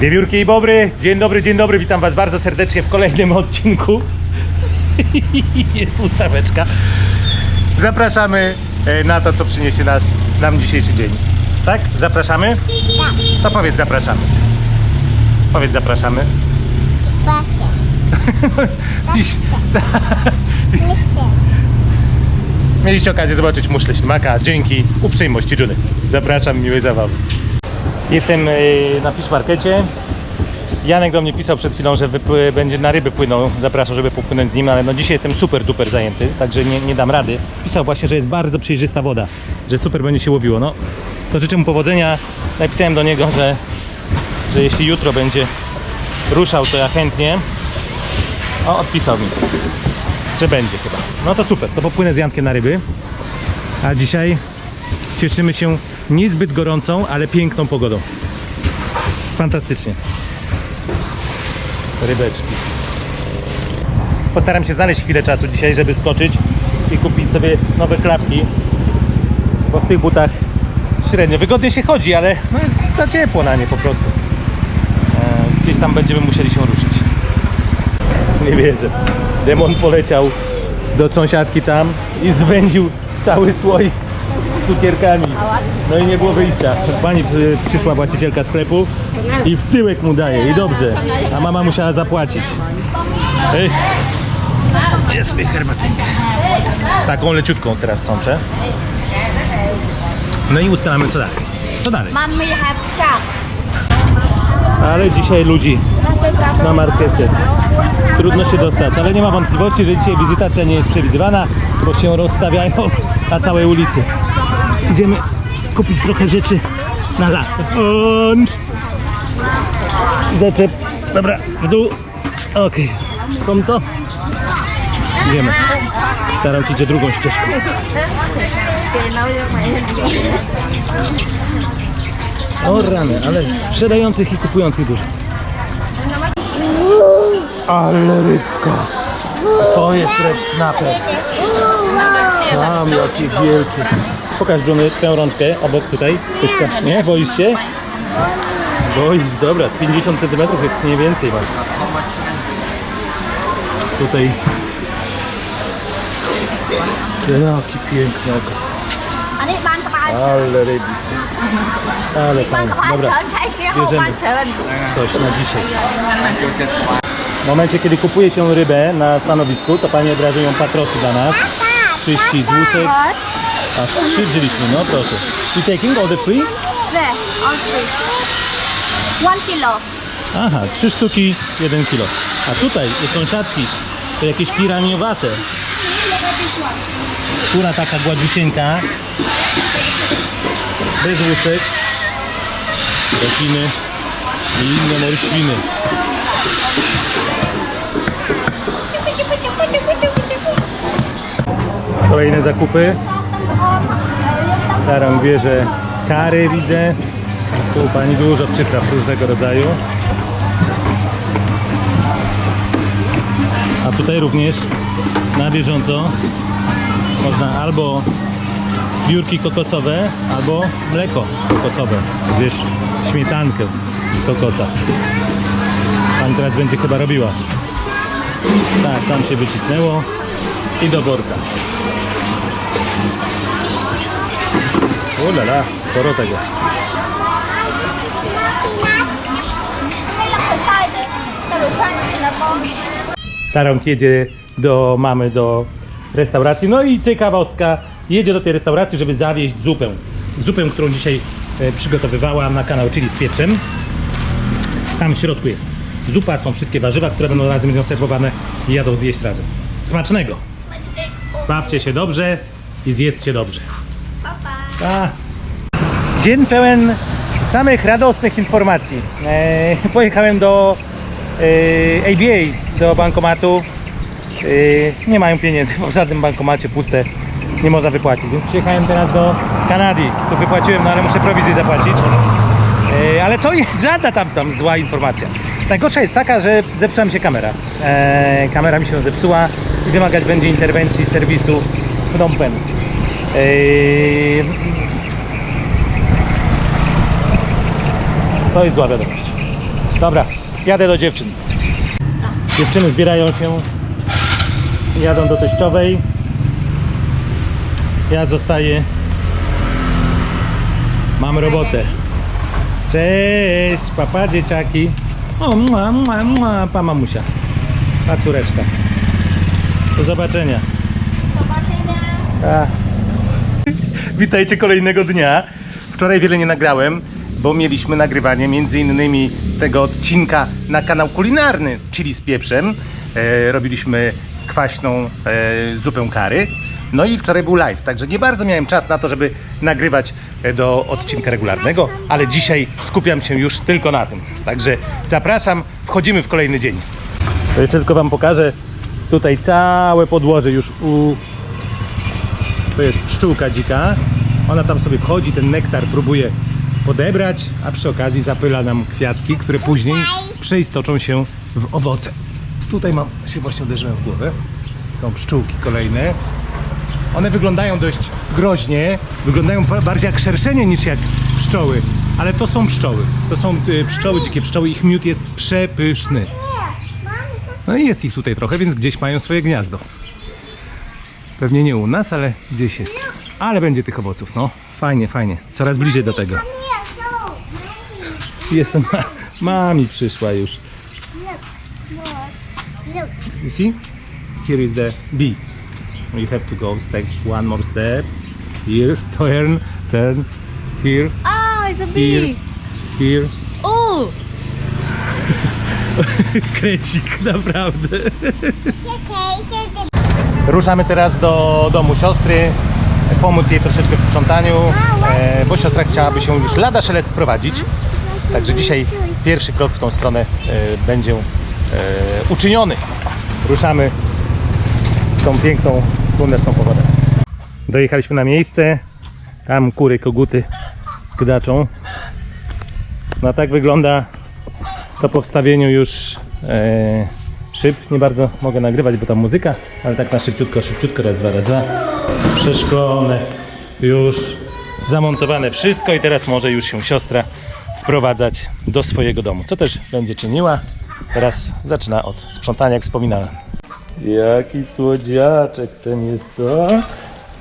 Wiewiórki i Bobry, dzień dobry, dzień dobry, witam Was bardzo serdecznie w kolejnym odcinku. Jest ustaweczka. Zapraszamy e, na to, co przyniesie nas, nam dzisiejszy dzień. Tak? Zapraszamy? Tak, To powiedz zapraszamy. Powiedz zapraszamy. Dziś, mieliście okazję zobaczyć muszle ślimaka dzięki uprzejmości Judy. Zapraszam, miłej zabawy. Jestem e, na fish markecie. Janek do mnie pisał przed chwilą, że będzie na ryby płynął. Zapraszam, żeby popłynąć z nim, ale no dzisiaj jestem super duper zajęty, także nie, nie dam rady. Pisał właśnie, że jest bardzo przejrzysta woda, że super będzie się łowiło. No, to życzę mu powodzenia. Napisałem do niego, że, że jeśli jutro będzie ruszał, to ja chętnie. O, odpisał mi, że będzie chyba. No to super, to popłynę z Jankiem na ryby. A dzisiaj cieszymy się niezbyt gorącą, ale piękną pogodą. Fantastycznie. Rybeczki. Postaram się znaleźć chwilę czasu dzisiaj, żeby skoczyć i kupić sobie nowe klapki, bo w tych butach średnio wygodnie się chodzi, ale no jest za ciepło na nie po prostu. E, gdzieś tam będziemy musieli się ruszyć. Nie wierzę. Demon poleciał do sąsiadki tam i zwędził cały słoik z cukierkami. No i nie było wyjścia. Pani przyszła właścicielka sklepu i w tyłek mu daje i dobrze. A mama musiała zapłacić. Ej. Jest mi herbatynkę. Taką leciutką teraz sączę. No i ustalamy co dalej. Co dalej? Shark. Ale dzisiaj ludzi na markecie. Trudno się dostać, ale nie ma wątpliwości, że dzisiaj wizytacja nie jest przewidywana, bo się rozstawiają na całej ulicy. Idziemy kupić trochę rzeczy na lato. On. Zaczep. Dobra, w dół. Okej. Okay. to? Idziemy. Staram się idzie drugą ścieżką. O rany, ale sprzedających i kupujących dużo. Ale rybka. To jest red snapper. Tam jakie wielkie. Pokaż Johnny tę rączkę obok tutaj. Pyszka. Nie, boisz się? Boisz, dobra, z 50 cm jak nie więcej masz. Tutaj. Jaki piękny okaz. Ale rybi. Ale បាន fajnie. ក្បាល Dobra, bierzemy coś na dzisiaj. W momencie, kiedy kupuje się rybę na stanowisku, to pani od razu ją patroszy dla nas. Czyści z łusek, Aż trzy wzięliśmy, no proszę. You taking all the three? There, all three. One kilo. Aha, trzy sztuki, jeden kilo. A tutaj są siatki, to jakieś piraniowate. Skóra taka gładusieńka. Bez łusek. Rekiny i inne morświny. Kolejne zakupy. Taram bierze kary, widzę. Tu pani dużo przypraw różnego rodzaju. A tutaj również na bieżąco można albo biurki kokosowe, albo mleko kokosowe, wiesz, śmietankę z kokosa. Pani teraz będzie chyba robiła. Tak, tam się wycisnęło i do worka. Ulala, sporo tego. Taronk jedzie do mamy do restauracji. No i ciekawostka, jedzie do tej restauracji, żeby zawieźć zupę. Zupę, którą dzisiaj e, przygotowywała na kanał, czyli z pieczem. Tam w środku jest zupa, są wszystkie warzywa, które będą razem z nią serwowane i jadą zjeść razem. Smacznego! Bawcie się dobrze i zjedzcie dobrze. Dzień pełen samych radosnych informacji. E, pojechałem do e, ABA, do bankomatu. E, nie mają pieniędzy, w żadnym bankomacie puste nie można wypłacić. Przyjechałem teraz do Kanady. Tu wypłaciłem, no ale muszę prowizję zapłacić. E, ale to jest żadna tam, tam zła informacja. Najgorsza jest taka, że zepsuła mi się kamera. E, kamera mi się zepsuła i wymagać będzie interwencji serwisu Phnom Penh. To jest zła wiadomość. Dobra, jadę do dziewczyn. Dziewczyny zbierają się, jadą do teściowej. Ja zostaję. Mam robotę. Cześć, papa dzieciaki. O, mua, mua, mua, pa mamusia. Pa córeczka. Do zobaczenia. A. Witajcie kolejnego dnia. Wczoraj wiele nie nagrałem, bo mieliśmy nagrywanie między innymi tego odcinka na kanał kulinarny, czyli z pieprzem. E, robiliśmy kwaśną e, zupę kary. No i wczoraj był live, także nie bardzo miałem czas na to, żeby nagrywać e, do odcinka regularnego, ale dzisiaj skupiam się już tylko na tym. Także zapraszam, wchodzimy w kolejny dzień. To jeszcze tylko Wam pokażę tutaj całe podłoże już u to jest pszczółka dzika. Ona tam sobie wchodzi, ten nektar próbuje podebrać, a przy okazji zapyla nam kwiatki, które później przeistoczą się w owoce. Tutaj mam, się właśnie uderzyłem w głowę. Są pszczółki kolejne. One wyglądają dość groźnie, wyglądają ba- bardziej jak szerszenie niż jak pszczoły, ale to są pszczoły. To są y, pszczoły, dzikie pszczoły, ich miód jest przepyszny. No i jest ich tutaj trochę, więc gdzieś mają swoje gniazdo. Pewnie nie u nas, ale gdzieś jest. Ale będzie tych owoców, no. Fajnie, fajnie. Coraz bliżej do tego. Jestem, ma, mami przyszła już. You see? Here is the B. You have to go step one more step. Here, turn, turn. Here, Ah, it's a here, bee. here. Oh, Krecik, naprawdę. Ruszamy teraz do domu siostry, pomóc jej troszeczkę w sprzątaniu, e, bo siostra chciałaby się już lada szelest wprowadzić. Także dzisiaj pierwszy krok w tą stronę e, będzie e, uczyniony. Ruszamy w tą piękną, słoneczną pogodę. Dojechaliśmy na miejsce. Tam kury, koguty gdaczą. No tak wygląda to po wstawieniu już szyb. Nie bardzo mogę nagrywać, bo tam muzyka, ale tak na szybciutko, szybciutko, raz, dwa, raz, dwa. Przeszklone, już zamontowane wszystko i teraz może już się siostra wprowadzać do swojego domu, co też będzie czyniła. Teraz zaczyna od sprzątania, jak wspominałem. Jaki słodziaczek ten jest, co?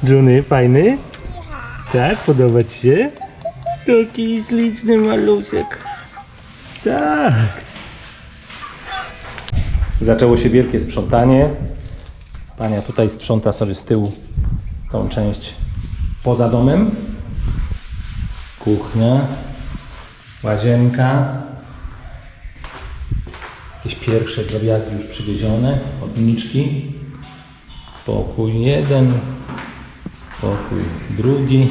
Johnny, fajny? Tak, podoba Ci się? Taki śliczny maluszek. Tak. Zaczęło się wielkie sprzątanie. Pania tutaj sprząta sobie z tyłu tą część poza domem. Kuchnia, łazienka. Jakieś pierwsze drobiazgi już przywiezione, chodniczki. Pokój jeden, pokój drugi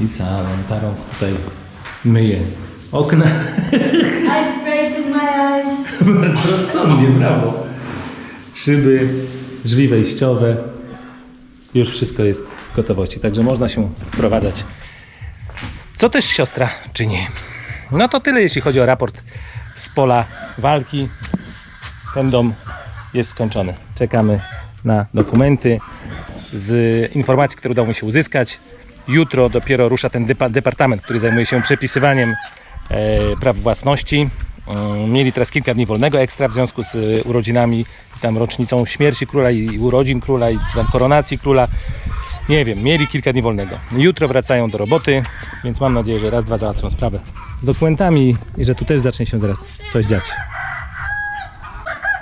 i salon. Tarą tutaj myje okna. I spray to my eyes. Bardzo rozsądnie, brawo. Szyby, drzwi wejściowe. Już wszystko jest w gotowości, także można się wprowadzać. Co też siostra czyni? No to tyle, jeśli chodzi o raport z pola walki. Ten dom jest skończony. Czekamy na dokumenty z informacji, które udało mi się uzyskać. Jutro dopiero rusza ten depa- departament, który zajmuje się przepisywaniem e, praw własności. E, Mieli teraz kilka dni wolnego ekstra w związku z e, urodzinami, tam rocznicą śmierci króla i urodzin króla i tam koronacji króla. Nie wiem, mieli kilka dni wolnego. Jutro wracają do roboty, więc mam nadzieję, że raz, dwa załatwią sprawę z dokumentami i że tu też zacznie się zaraz coś dziać.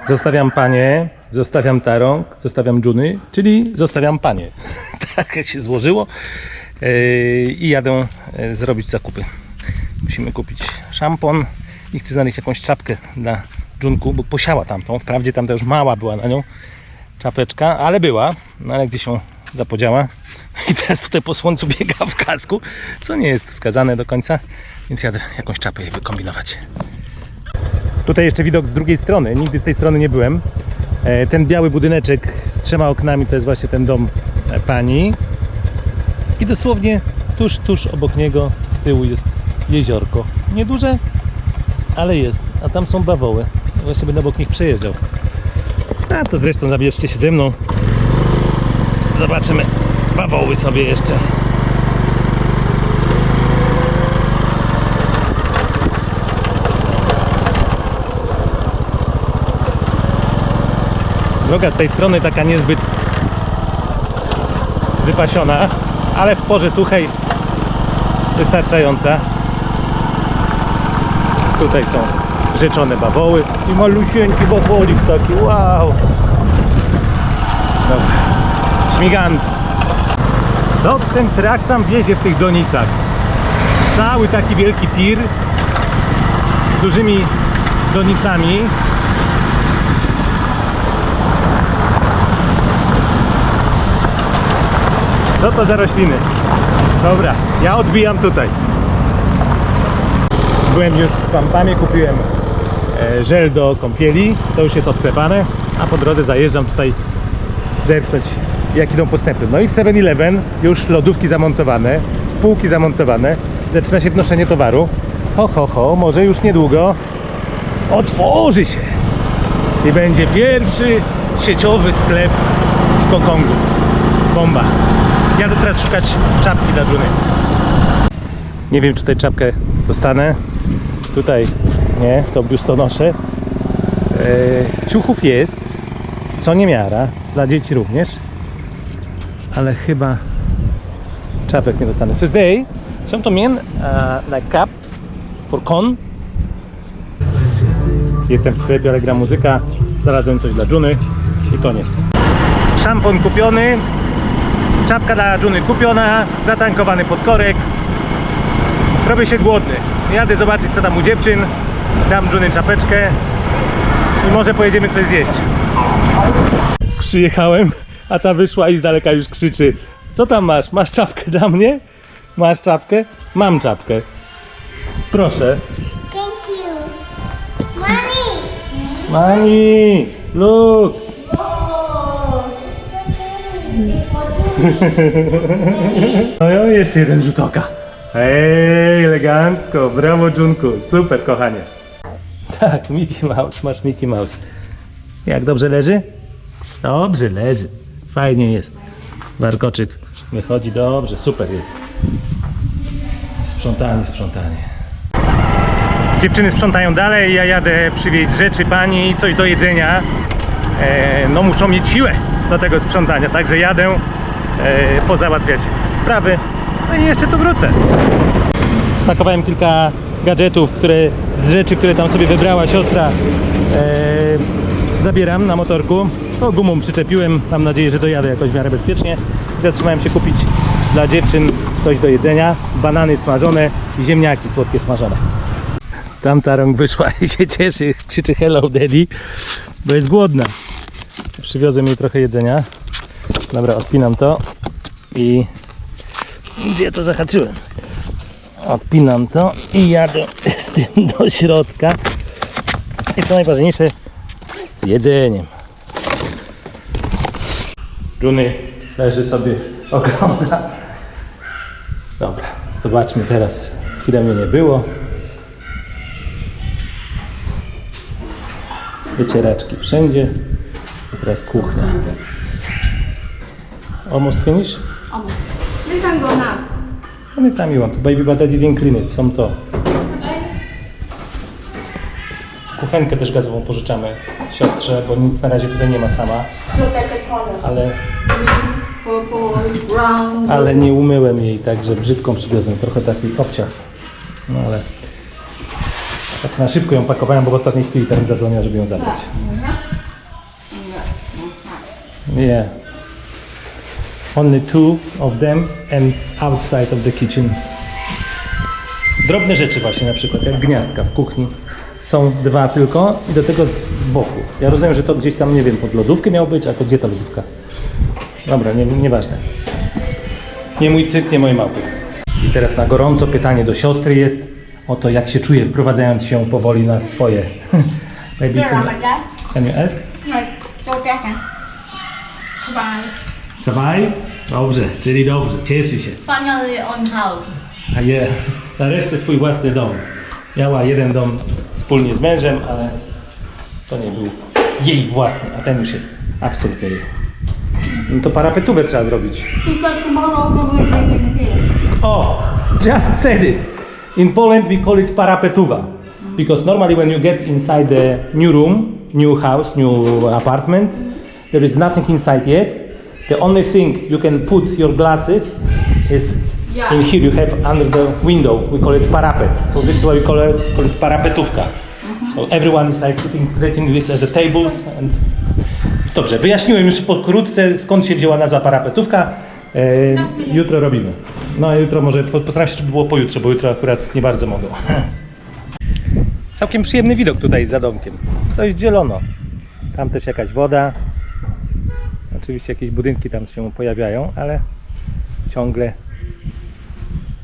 Zostawiam panie, zostawiam tarąg, zostawiam dżuny, czyli zostawiam panie. tak się złożyło Yy, i jadę yy, zrobić zakupy. Musimy kupić szampon i chcę znaleźć jakąś czapkę dla dżunku, bo posiała tamtą. Wprawdzie tamta już mała była na nią czapeczka, ale była, no ale gdzieś się zapodziała. I teraz tutaj po słońcu biega w kasku, co nie jest wskazane do końca, więc jadę jakąś czapę jej wykombinować. Tutaj jeszcze widok z drugiej strony. Nigdy z tej strony nie byłem. E, Ten biały budyneczek z trzema oknami to jest właśnie ten dom e, pani. I dosłownie tuż, tuż obok niego z tyłu jest jeziorko. Nieduże, ale jest. A tam są bawoły. Właśnie będę obok nich przejeżdżał. A to zresztą zabierzcie się ze mną. Zobaczymy bawoły sobie jeszcze. Droga z tej strony taka niezbyt wypasiona, ale w porze suchej wystarczająca. Tutaj są rzeczone bawoły i malusieńki bawolik taki, wow! Dobra, śmigan. Co ten trak tam wiezie w tych donicach? Cały taki wielki tir z dużymi donicami. Co to za rośliny? Dobra, ja odbijam tutaj. Byłem już w Pampamie, kupiłem e, żel do kąpieli, to już jest odklepane, a po drodze zajeżdżam tutaj zerknąć jak idą postępy. No i w 7-Eleven już lodówki zamontowane, półki zamontowane, zaczyna się wnoszenie towaru. Ho, ho, ho, może już niedługo otworzy się i będzie pierwszy sieciowy sklep w Kokongu. Bomba. Jadę teraz szukać czapki dla Juny. Nie wiem, czy tutaj czapkę dostanę. Tutaj nie, to biustonosze. Eee, ciuchów jest, co niemiara, dla dzieci również. Ale chyba czapek nie dostanę. So today, some to mean uh, like cap for con. Jestem w sklepie, ale gra muzyka. Znalazłem coś dla Juny i koniec. Szampon kupiony, czapka dla Juny kupiona, zatankowany podkorek. Robię się głodny. Jadę zobaczyć co tam u dziewczyn. Dam Juny czapeczkę i może pojedziemy coś zjeść. Przyjechałem, a ta wyszła i z daleka już krzyczy. Co tam masz? Masz czapkę dla mnie? Masz czapkę? Mam czapkę. Proszę. Thank you. Mommy. Mami, look. No i jeszcze jeden rzut oka. Ej, elegancko, brawo Junku, super kochanie. Tak, Mickey Mouse, masz Mickey Mouse. Jak dobrze leży? Dobrze leży, fajnie jest. Warkoczyk wychodzi dobrze, super jest. Sprzątanie, sprzątanie. Dziewczyny sprzątają dalej, ja jadę przywieźć rzeczy pani, coś do jedzenia. E, no muszą mieć siłę do tego sprzątania, także jadę e, pozałatwiać sprawy. No i jeszcze tu wrócę. Spakowałem kilka gadżetów, które, z rzeczy, które tam sobie wybrała siostra. E, zabieram na motorku. To gumą przyczepiłem. Mam nadzieję, że dojadę jakoś w miarę bezpiecznie. Zatrzymałem się kupić dla dziewczyn coś do jedzenia. Banany smażone ziemniaki słodkie smażone. Tamta rąk wyszła i się cieszy, krzyczy hello daddy, bo jest głodna. Przywiozłem jej trochę jedzenia. Dobra, odpinam to i gdzie to zahaczyłem? Odpinam to i jadę z tym do środka. I co najważniejsze, z jedzeniem. Juny leży sobie, ogląda. Dobra, zobaczmy teraz. Chwilę mnie nie było. Wycieraczki wszędzie. I teraz kuchnia. Almost finish? You can go. Anytime you want. Baby, but I didn't clean it. Są to. Kuchenkę też gazową pożyczamy siostrze, bo nic na razie tutaj nie ma sama, ale, Purple, brown. ale nie umyłem jej, także brzydką przywiozłem. Trochę taki obciach. No ale tak na szybko ją pakowałem, bo w ostatniej chwili tam zadzwoniła, żeby ją zabrać. Yeah. Only two of them and outside of the kitchen. Drobne rzeczy właśnie, na przykład jak gniazdka w kuchni. Są dwa tylko i do tego z boku. Ja rozumiem, że to gdzieś tam, nie wiem, pod lodówkę miało być, a to gdzie ta lodówka? Dobra, nie, nieważne. Nie mój cyrk, nie moje małpy. I teraz na gorąco pytanie do siostry jest o to, jak się czuje, wprowadzając się powoli na swoje. Maybe Here, can, you ask? Go back. Bye. Zawaj? Dobrze, czyli dobrze, cieszy się. Finally on house. A je, nareszcie swój własny dom. Miała jeden dom wspólnie z mężem, ale to nie był jej własny, a ten już jest absolutnie jej. No to parapetówę trzeba zrobić. Because tomorrow we will be here. O, just said it. In Poland we call it parapetuwa. Because normally when you get inside the new room, new house, new apartment, there is nothing inside yet. The only thing you can put your glasses is Yeah. in here you have under the window. We call it parapet. So this is why we call it, call it parapetówka. So everyone is like treating this as a tables and Dobrze, wyjaśniłem już pokrótce skąd się wzięła nazwa parapetówka. E, jutro robimy. No jutro może po- postaram się, żeby było pojutrze, bo jutro akurat nie bardzo mogę. Całkiem przyjemny widok tutaj za domkiem. To jest zielono. Tam też jakaś woda. Oczywiście jakieś budynki tam się pojawiają, ale ciągle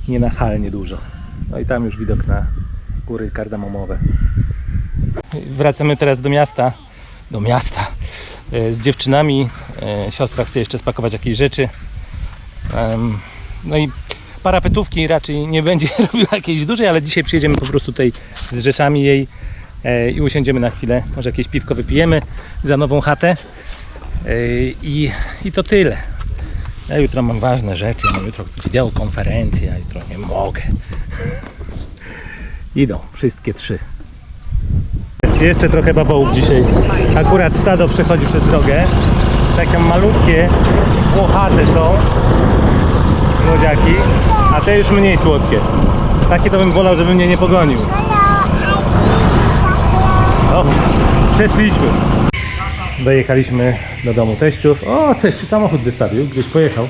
nienachalnie dużo. No i tam już widok na góry kardamomowe. Wracamy teraz do miasta. Do miasta. E, Z dziewczynami. E, Siostra chce jeszcze spakować jakieś rzeczy. No i parapetówki raczej nie będzie robiła jakiejś dużej, ale dzisiaj przyjedziemy po prostu tutaj z rzeczami jej e, i usiądziemy na chwilę. Może jakieś piwko wypijemy za nową chatę. I, i to tyle. Ja jutro mam ważne rzeczy. Mam jutro wideokonferencję, a jutro nie mogę. Idą wszystkie trzy. Jeszcze trochę bawołów dzisiaj. Akurat stado przechodzi przez drogę. Takie malutkie, włochate są młodziaki, a te już mniej słodkie. Takie to bym wolał, żeby mnie nie pogonił. O, przeszliśmy. Dojechaliśmy do domu teściów. O, teściu samochód wystawił, gdzieś pojechał.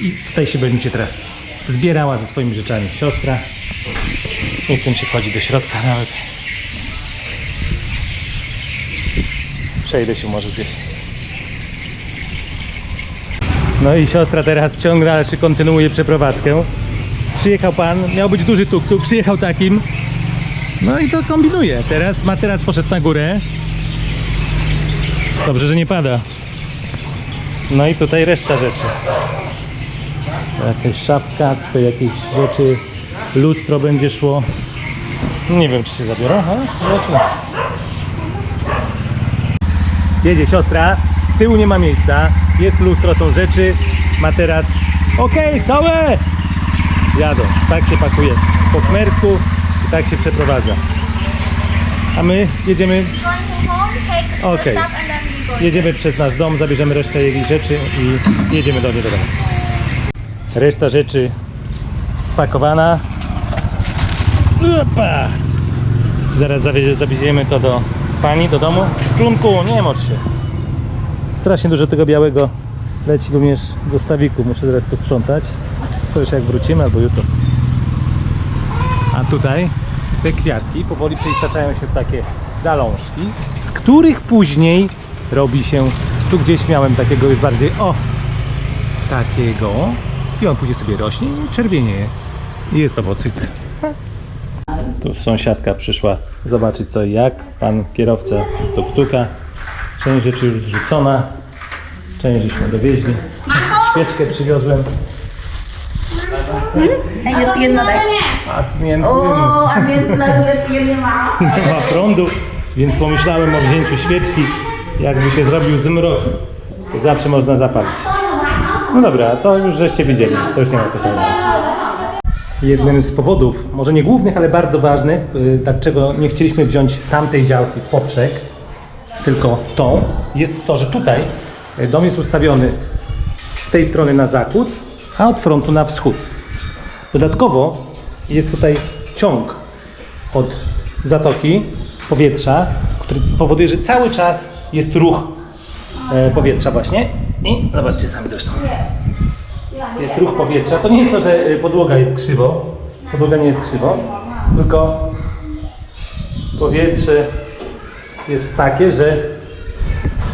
I tutaj się będzie teraz zbierała ze swoimi rzeczami siostra. Nie chcę się wchodzić do środka nawet. Przejdę się może gdzieś. No i siostra teraz ciągle dalszy kontynuuje przeprowadzkę. Przyjechał pan, miał być duży tuk-tuk, przyjechał takim. No i to kombinuje. Teraz materac poszedł na górę. Dobrze, że nie pada. No i tutaj reszta rzeczy. Jakaś szafka, tutaj jakieś rzeczy. Lustro będzie szło. Nie wiem, czy się zabiorą. Zobaczymy. Jedzie siostra, z tyłu nie ma miejsca, jest lustro, są rzeczy, materac. Okej, całe! Jadą, tak się pakuje po khmersku i tak się przeprowadza. A my jedziemy, take Okay. Jedziemy przez nasz dom, zabierzemy resztę jej rzeczy i jedziemy do niej do domu. Reszta rzeczy spakowana. Opa! Zaraz zawieziemy to do pani, do domu. Czunku, nie mocz się. Strasznie dużo tego białego leci również do stawiku. Muszę zaraz posprzątać. To już jak wrócimy albo jutro. A tutaj te kwiatki powoli przeistaczają się w takie zalążki, z których później robi się, tu gdzieś miałem takiego już bardziej, o, takiego i on później sobie rośnie i czerwienieje. I jest owocyk. Tu sąsiadka przyszła zobaczyć co i jak. Pan kierowca tuk-tuka. Część rzeczy już zrzucona. Część żeśmy dowieźli. Świeczkę przywiozłem. Anh có tiền vào đấy. A między Ồ, anh biết là tiền mà. nie ma prądu, więc pomyślałem o wzięciu świeczki. Jakby się zrobił zmrok, zawsze można zapalić. No dobra, to już żeście widzieli. To już nie ma co powiedzieć. Jednym z powodów, może nie głównych, ale bardzo ważnych, y, dlaczego nie chcieliśmy wziąć tamtej działki w poprzek, tylko tą, jest to, że tutaj y, dom jest ustawiony z tej strony na zachód, a od frontu na wschód. Dodatkowo jest tutaj ciąg od zatoki powietrza, który spowoduje, że cały czas jest ruch e, powietrza właśnie. I zobaczcie sami zresztą. Jest ruch powietrza. To nie jest to, że e, podłoga jest krzywo. Podłoga nie jest krzywo, tylko powietrze jest takie, że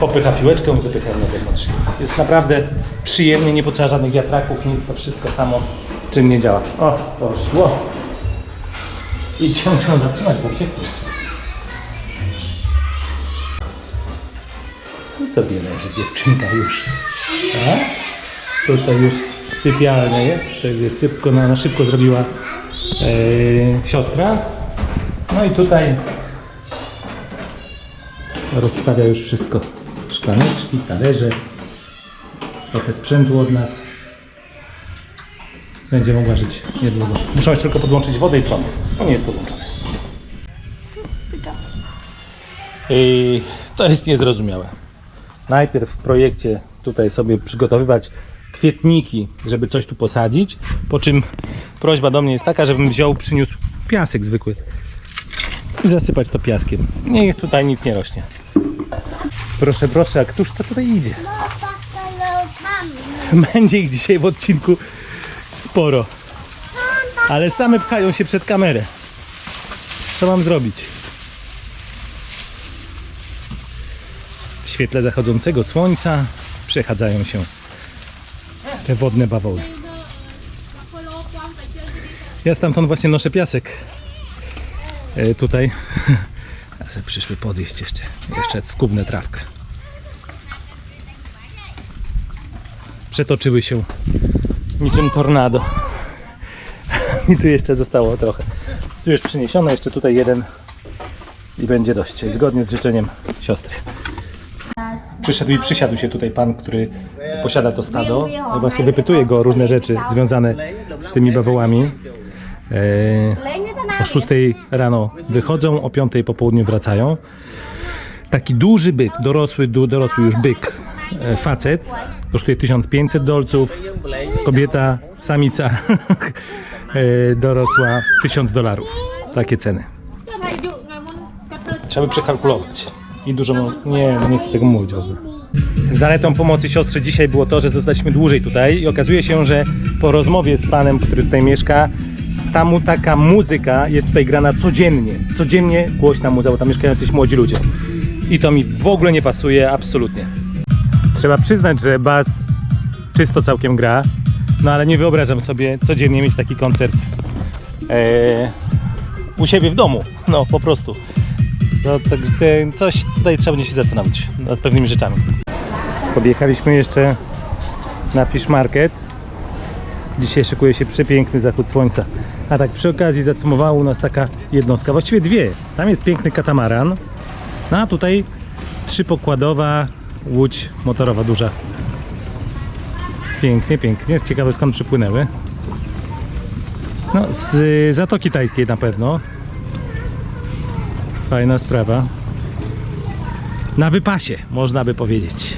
popycha piłeczkę i wypycha na zewnątrz. Jest naprawdę przyjemnie, nie potrzeba żadnych wiatraków, nic, to wszystko samo czynnie działa. O, to szło. I musiał zatrzymać, bo uciekł. Sobie leży dziewczynka już. A? Tutaj już sypialnia jest, czyli sypko, na, na szybko zrobiła e, siostra. No i tutaj rozstawia już wszystko. Szklaneczki, talerze, trochę sprzętu od nas. Będzie mogła żyć niedługo. Muszę tylko podłączyć wodę i prąd. To nie jest podłączone. I to jest niezrozumiałe. Najpierw w projekcie tutaj sobie przygotowywać kwietniki, żeby coś tu posadzić, po czym prośba do mnie jest taka, żebym wziął, przyniósł piasek zwykły i zasypać to piaskiem. Niech tutaj nic nie rośnie. Proszę, proszę, a któż to tutaj idzie? Będzie ich dzisiaj w odcinku sporo. Ale same pchają się przed kamerę. Co mam zrobić? Świetle zachodzącego słońca przechadzają się te wodne bawoły. Ja stamtąd właśnie noszę piasek. E, tutaj. A sobie przyszły podejść jeszcze. Jeszcze skubnę trawkę. Przetoczyły się niczym tornado. I tu jeszcze zostało trochę. Tu już przyniesione, jeszcze tutaj jeden i będzie dość. Zgodnie z życzeniem siostry. Przyszedł i przysiadł się tutaj pan, który posiada to stado. I właśnie wypytuje go o różne rzeczy związane z tymi bawołami. E, o 6 rano wychodzą, o 5 po południu wracają. Taki duży byk, dorosły, du, dorosły już byk, e, facet, kosztuje 1500 dolców, kobieta, samica e, dorosła 1000 dolarów. Takie ceny. Trzeba by przekalkulować. I dużo. Nie, nie chcę tego mówić w ogóle. Zaletą pomocy siostrze dzisiaj było to, że zostaliśmy dłużej tutaj i okazuje się, że po rozmowie z panem, który tutaj mieszka, ta mu taka muzyka jest tutaj grana codziennie. Codziennie głośna muzyka, bo tam mieszkają jacyś młodzi ludzie. I to mi w ogóle nie pasuje, absolutnie. Trzeba przyznać, że bas czysto całkiem gra, no ale nie wyobrażam sobie codziennie mieć taki koncert e, u siebie w domu. No po prostu. No, także coś tutaj trzeba będzie się zastanowić nad pewnymi rzeczami. Podjechaliśmy jeszcze na Fish Market. Dzisiaj szykuje się przepiękny zachód słońca. A tak przy okazji zacumowała u nas taka jednostka, właściwie dwie. Tam jest piękny katamaran, no a tutaj trzypokładowa łódź motorowa duża. Pięknie, pięknie. Ciekawe skąd przypłynęły. No, z Zatoki Tajskiej na pewno. Fajna sprawa. Na wypasie, można by powiedzieć.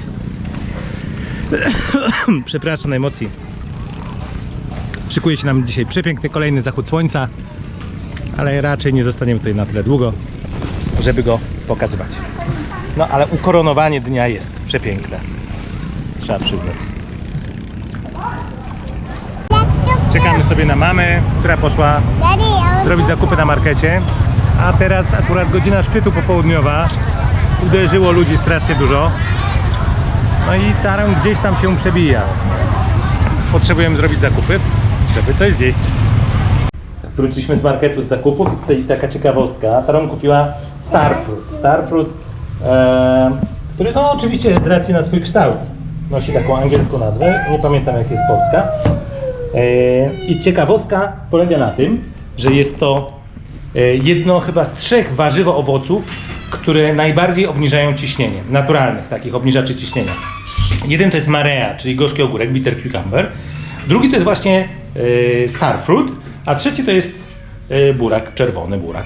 Przepraszam najmocniej. Szykuje się nam dzisiaj przepiękny kolejny zachód słońca, ale raczej nie zostaniemy tutaj na tyle długo, żeby go pokazywać. No ale ukoronowanie dnia jest przepiękne. Trzeba przyznać. Czekamy sobie na mamę, która poszła zrobić zakupy na markecie. A teraz akurat godzina szczytu popołudniowa. Uderzyło ludzi strasznie dużo. No i taram gdzieś tam się przebija. Potrzebujemy zrobić zakupy, żeby coś zjeść. Wróciliśmy z marketu z zakupów i taka ciekawostka. Taram kupiła Starfruit. Starfruit, e, który no oczywiście z racji na swój kształt nosi taką angielską nazwę. Nie pamiętam jak jest polska. E, I ciekawostka polega na tym, że jest to jedno chyba z trzech warzywo-owoców, które najbardziej obniżają ciśnienie. Naturalnych takich obniżaczy ciśnienia. Jeden to jest marea, czyli gorzki ogórek, bitter cucumber. Drugi to jest właśnie e, starfruit, a trzeci to jest e, burak, czerwony burak.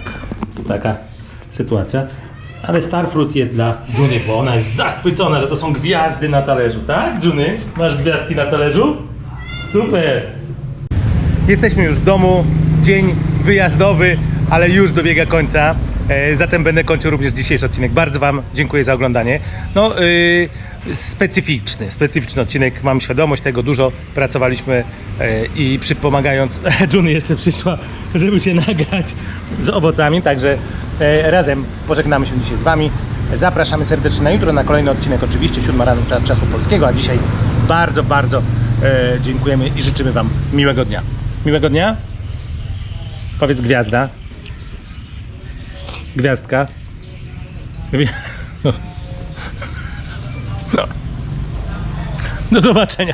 Taka sytuacja. Ale starfruit jest dla Juny, bo ona jest zachwycona, że to są gwiazdy na talerzu, tak Juny? Masz gwiazdki na talerzu? Super! Jesteśmy już w domu, dzień wyjazdowy, ale już dobiega końca. E, zatem będę kończył również dzisiejszy odcinek. Bardzo Wam dziękuję za oglądanie. No, yy, specyficzny, specyficzny odcinek. Mam świadomość tego, dużo pracowaliśmy e, i przy, pomagając, Juny jeszcze przyszła, żeby się nagrać z owocami, także e, razem pożegnamy się dzisiaj z Wami. Zapraszamy serdecznie na jutro, na kolejny odcinek oczywiście, 7 rano czas- czasu polskiego, a dzisiaj bardzo, bardzo e, dziękujemy i życzymy Wam miłego dnia. Miłego dnia? Powiedz gwiazda. Gwiazdka. Gwi- No. Do zobaczenia.